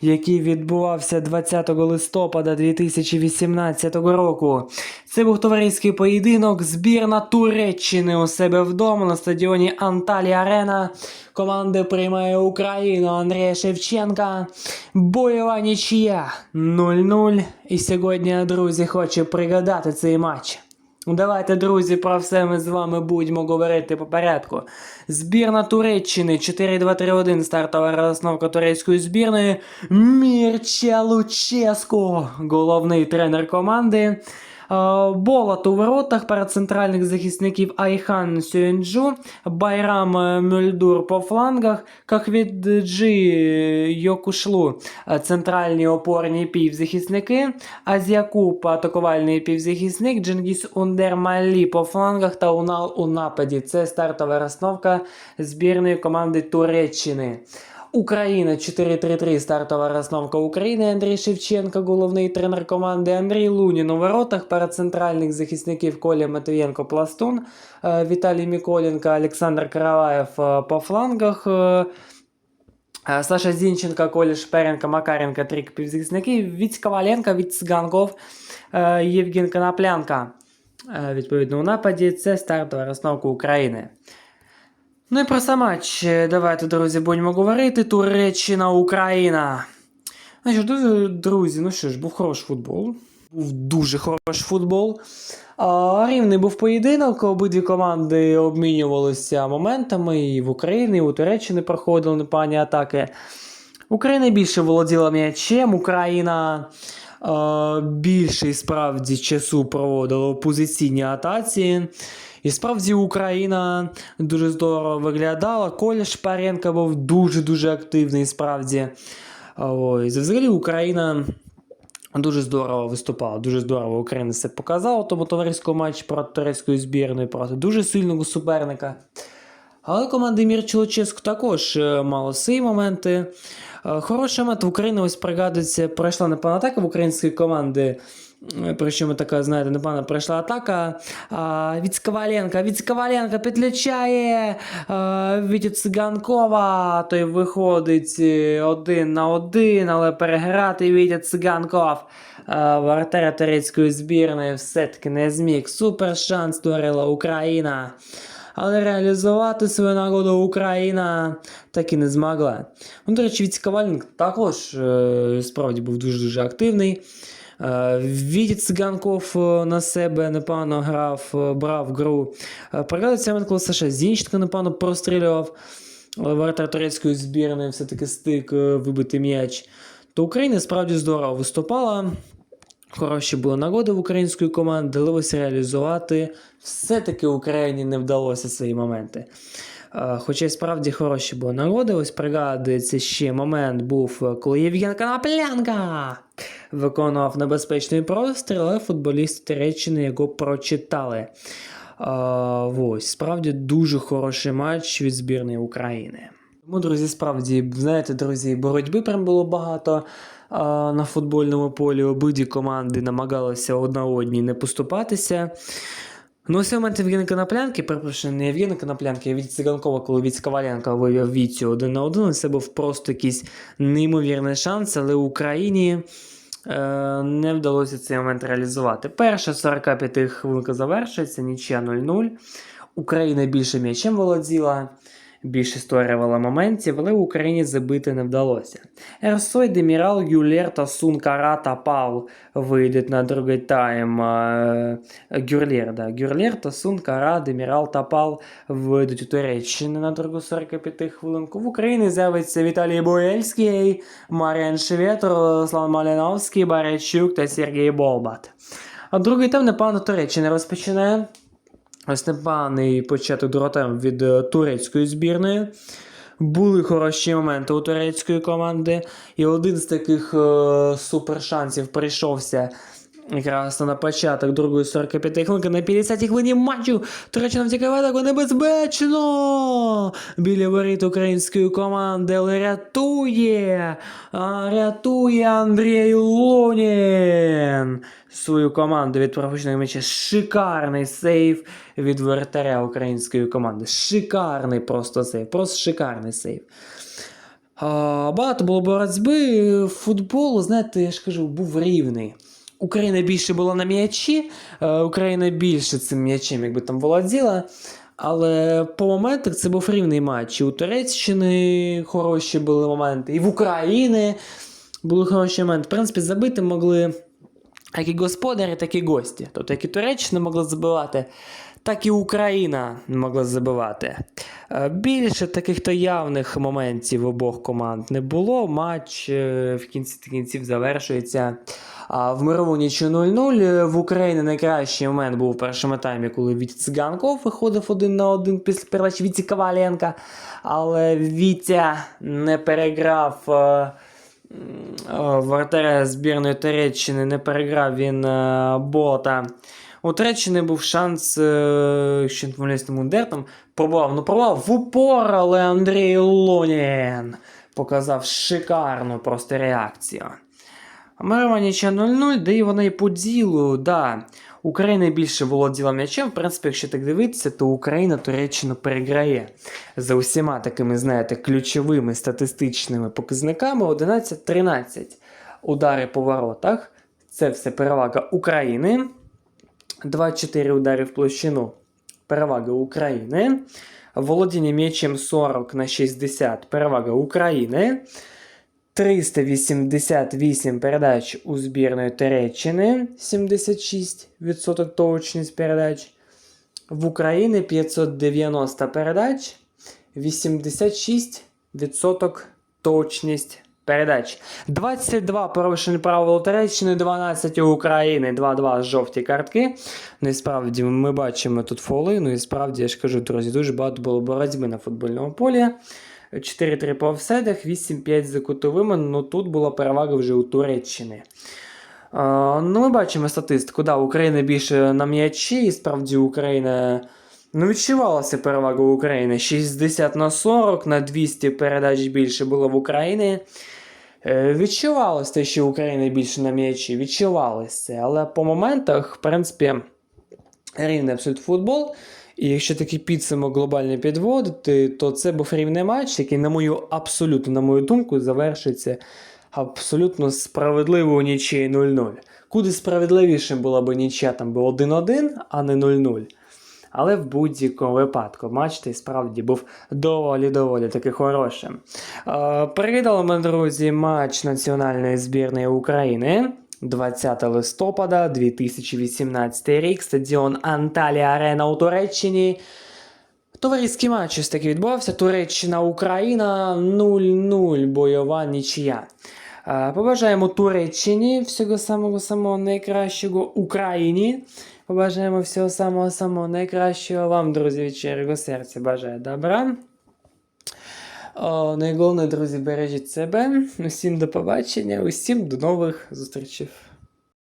який відбувався 20 листопада 2018 року. Це був товариський поєдинок збірна Туреччини у себе вдома на стадіоні Анталія Арена. Команда приймає Україну Андрія Шевченка. Бойова нічия 0-0. І сьогодні, друзі, хочу пригадати цей матч. Давайте, друзі, про все ми з вами будемо говорити по порядку. Збірна Туреччини 4-2-3-1 стартова розновка турецької збірної. Мірча Луческо, головний тренер команди. Е, Болот у воротах перед центральних захисників Айхан Сюенджу, Байрам е, Мюльдур по флангах, Кахвіджі Йокушлу е, центральні опорні півзахисники, Азякуб атакувальний півзахисник, Джингіс Ундер Малі по флангах та Унал у нападі. Це стартова розновка збірної команди Туреччини. Україна 4-3-3 стартова розновка України. Андрій Шевченко, головний тренер команди. Андрій Лунін у воротах. Перед центральних захисників Коля Матвієнко Пластун, е, Віталій Міколенко, Олександр Караваєв е, по флангах. е, Саша Зінченко, Коля Шперенко, Макаренко, три півзахисники. Віць Коваленко, Віць Ганков, е, Євген Коноплянка. Відповідно, у нападі це стартова розновка України. Ну і про сам матч. Е, Давайте, друзі, будемо говорити. Туреччина, Україна. Ж, друзі, ну що ж, був хороший футбол. Був дуже хороший футбол. А, рівний був поєдинок. Обидві команди обмінювалися моментами. І в Україні, і у Туреччини проходили непогані атаки. Україна більше володіла м'ячем. Україна е, більше і справді часу проводила у позиційній атаці. І справді Україна дуже здорово виглядала. Коля Шпаренко був дуже-дуже активний, справді. Ось. Взагалі Україна дуже здорово виступала. Дуже здорово Україна це показала тому товариському матчі проти турецької збірної, проти дуже сильного суперника. Але команда Мірчі Луческу також е, мала свої моменти. Е, Хороший момент в Україні ось пригадується, пройшла непогана атака в української команди. Е, Причому така, знаєте, непогана пройшла атака. А, від Коваленка, від Коваленка підключає а, від Циганкова. Той виходить е, один на один, але переграти від Циганков. А, Воротаря турецької збірної все-таки не зміг. Супер шанс створила Україна. Але реалізувати свою нагоду Україна так і не змогла. Ну, до речі, Віць також е, справді був дуже-дуже активний. Е, Віті Циганков е, на себе непогано грав, е, брав гру. Е, Пригадується момент, коли Саша Зінченко непогано прострілював. Але воротар турецької збірної все-таки стик вибити м'яч. То Україна справді здорово виступала. Хороші були нагоди в української команди, але реалізувати все-таки Україні не вдалося свої моменти. Е, Хоча й справді хороші були нагоди. Ось пригадується ще момент був, е, коли Євген Коноплянка виконував небезпечний простріл, але футболісти Туреччини його прочитали. А, ось, справді дуже хороший матч від збірної України. Тому, друзі, справді, знаєте, друзі, боротьби прям було багато на футбольному полі. Обидві команди намагалися одна одній не поступатися. Ну, ось момент Євгена Коноплянки, перепрошую, не Євгена Коноплянки, а від Циганкова, коли від Коваленка вивів Віцю один на один. Це був просто якийсь неймовірний шанс, але Україні е, не вдалося цей момент реалізувати. Перша 45 хвилинка завершується, нічия 0-0. Україна більше м'ячем володіла, більше створювала моментів, але Україні забити не вдалося. Ерсой, Демірал, Юлер та Сун Кара та Пал вийдуть на другий тайм. Е, Гюрлер, да. Гюрлер та Сун Кара, Демірал та Пал вийдуть у Туреччини на другу 45 хвилинку. В Україні з'явиться Віталій Боєльський, Маріан Швєтор, Руслан Малиновський, Барячук та Сергій Болбат. А другий тайм непогано Туреччина розпочинає. Ось непоганий початок другого від е, турецької збірної. Були хороші моменти у турецької команди. І один з таких е, супершансів прийшовся Якраз на початок другої 45 хвилинки на 50 хвилині матчу Туреччина втікає в атаку небезпечно! Біля воріт української команди, рятує! Рятує Андрій Лунін! Свою команду від пропущеного м'яча. Шикарний сейв від воротаря української команди. Шикарний просто сейв. Просто шикарний сейв. А, багато було боротьби. Футбол, знаєте, я ж кажу, був рівний. Україна більше була на м'ячі, е, Україна більше цим м'ячем, якби там володіла. Але по моментах це був рівний матч. І у Туреччини хороші були моменти, і в Україні були хороші моменти. В принципі, забити могли як і господарі, так і гості. Тобто, як і Туреччина могла забивати, так і Україна могла забивати. Е, Більше таких то явних моментів обох команд не було. Матч е, в кінці кінців завершується. В мирову нічю 0-0 Е, в Україні найкращий момент був у першому таймі, коли Вітя Циганков виходив один на один після передачі Віті Коваленка. Але Вітя не переграв. Вратаря збірної Туреччини не переграв він бота. У Туреччини був шанс, е, що не помиляюсь, там Мундер пробував, ну пробував в упор, але Андрій Лунін показав шикарну просто реакцію. Мироманіча 0-0, де і вона і по ділу, да. Україна більше володіла м'ячем. В принципі, якщо так дивитися, то Україна Туреччину переграє за усіма такими, знаєте, ключовими статистичними показниками 11-13 удари по воротах. Це все перевага України. 24 удари в площину. Перевага України. Володіння м'ячем 40 на 60. Перевага України. 388 передач у збірної Туреччини, 76% точність передач. В Україні 590 передач, 86% точність передач. 22 порушені правил Туреччини, 12 у України, 2-2 жовті картки. Ну і справді ми бачимо тут фоли. Ну і справді, я ж кажу, друзі, дуже багато було боротьби на футбольному полі. 4-3 по офсайдах, 8-5 за кутовими. Ну тут була перевага вже у Туреччини. А, ну, ми бачимо статистику. Да, Україна більше на м'ячі, і справді Україна. Ну, відчувалася перевага України. 60 на 40, на 200 передач більше було в Україні. Е, Відчувалося те, що Україна більше на м'ячі. Відчувалося це. Але по моментах, в принципі, рівний абсолютно футбол. І якщо такий підсумок глобальний підводити, то це був рівний матч, який, на мою абсолютно, на мою думку, завершиться абсолютно справедливо нічиєю 0-0. Куди справедливіше була б нічия там би 1-1, а не 0-0. Але в будь-якому випадку матч той справді був доволі-доволі таки хорошим. Е, Переглядали ми, друзі, матч національної збірної України. 20 листопада 2018 рік, стадіон Анталія Арена у Туреччині. Товариський матч ось таки відбувався. Туреччина Україна 0-0 бойова нічия. Побажаємо Туреччині всього самого самого найкращого Україні. Побажаємо всього самого самого найкращого вам, друзі, від щирого серця. Бажаю добра. О, найголовне, друзі, бережіть себе. Усім до побачення, усім до нових зустрічей.